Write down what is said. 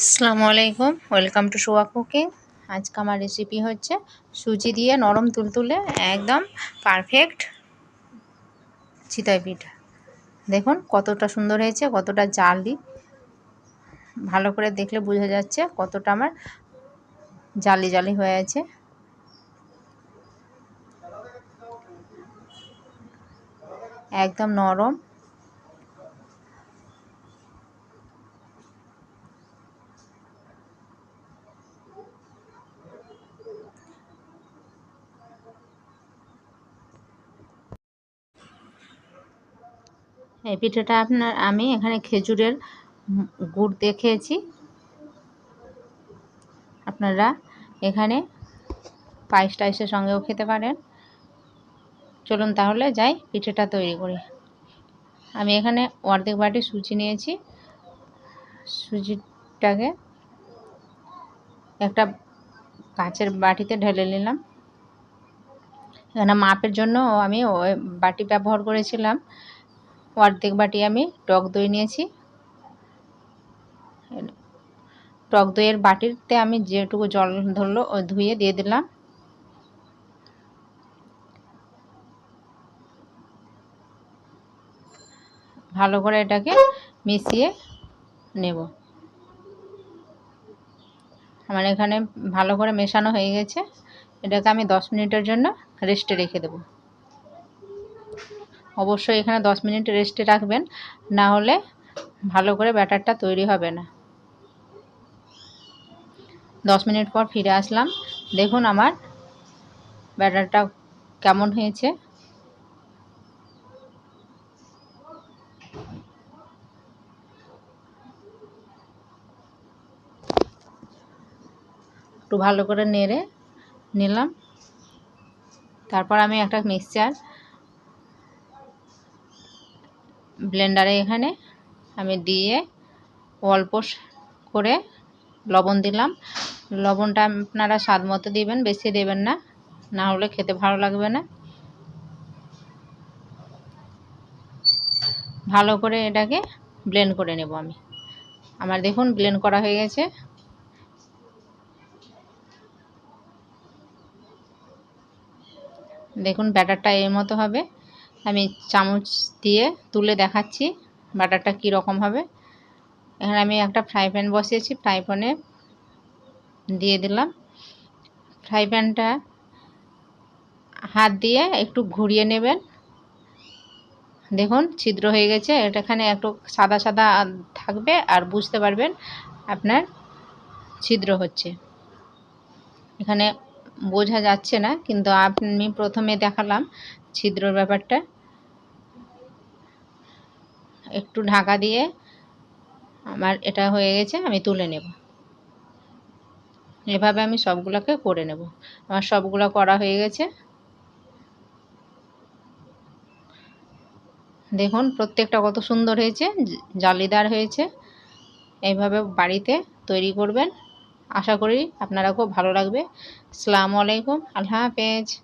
আসসালামু আলাইকুম, welcome to soya cooking. আজকে আমার রেসিপি হচ্ছে সুজি দিয়ে নরম তুলতুলে একদম পারফেক্ট চিতই পিঠা। দেখুন কতটা সুন্দর হয়েছে, কতটা জালি। ভালো করে দেখলে বোঝা যাচ্ছে কতটা আমার জালি জালি হয়ে আছে। একদম নরম এই পিঠেটা আপনার, আমি এখানে খেজুরের গুড় দিয়ে খেয়েছি। আপনারা এখানে পায়েস টাইসের সঙ্গেও খেতে পারেন। চলুন তাহলে যাই পিঠেটা তৈরি করি। আমি এখানে অর্ধেক বাটি সুজি নিয়েছি। সুজিটাকে একটা কাঁচের বাটিতে ঢেলে নিলাম। এখানে মাপের জন্য আমি বাটি ব্যবহার করেছিলাম। অর্ধেক বাটি আমি টক দই নিয়েছি। টক দইয়ের বাটিতে আমি যেটুকু জল ধরলো ওই ধুয়ে দিয়ে দিলাম। ভালো করে এটাকে মিশিয়ে নেব। আমার এখানে ভালো করে মেশানো হয়ে গেছে। এটাকে আমি দশ মিনিটের জন্য রেস্টে রেখে দেবো। অবশ্যই এখানে দশ মিনিট রেস্টে রাখবেন, না হলে ভালো করে ব্যাটারটা তৈরি হবে না। দশ মিনিট পর ফিরে আসলাম। দেখুন আমার ব্যাটারটা কেমন হয়েছে। একটু ভালো করে নেড়ে নিলাম। তারপর আমি একটা মিক্সচার ব্লেন্ডারে এখানে আমি দিয়ে অল্প করে লবণ দিলাম। লবণটা আপনারা স্বাদ মতো দিবেন, বেশি দেবেন না। না হলে খেতে ভালো লাগবে না। ভালো করে এটাকে ব্লেন্ড করে নেব আমি। আমার দেখুন ব্লেন্ড করা হয়ে গেছে। দেখুন ব্যাটারটা এর মতো হবে। আমি চামচ দিয়ে তুলে দেখাচ্ছি বাটারটা কী রকম হবে। এখানে আমি একটা ফ্রাই প্যান বসিয়েছি, ফ্রাই প্যানে দিয়ে দিলাম। ফ্রাই প্যানটা হাত দিয়ে একটু ঘুরিয়ে নেবেন। দেখুন, ছিদ্র হয়ে গেছে। এটা এখানে একটু সাদা সাদা থাকবে আর বুঝতে পারবেন আপনার ছিদ্র হচ্ছে। এখানে বোঝা যাচ্ছে না, কিন্তু আমি প্রথমে দেখালাম ছিদ্রর ব্যাপারটা। একটু ঢাকা দিয়ে আমার এটা হয়ে গেছে, আমি তুলে নেব। এভাবে আমি সবগুলোকে করে নেব। আমার সবগুলো করা হয়ে গেছে। দেখুন, প্রত্যেকটা কত সুন্দর হয়েছে জালিদার হয়েছে। এইভাবে বাড়িতে তৈরি করবেন। আশা করি আপনারা খুব ভালো লাগবে। আসসালামু আলাইকুম, আল্লাহ হাফেজ।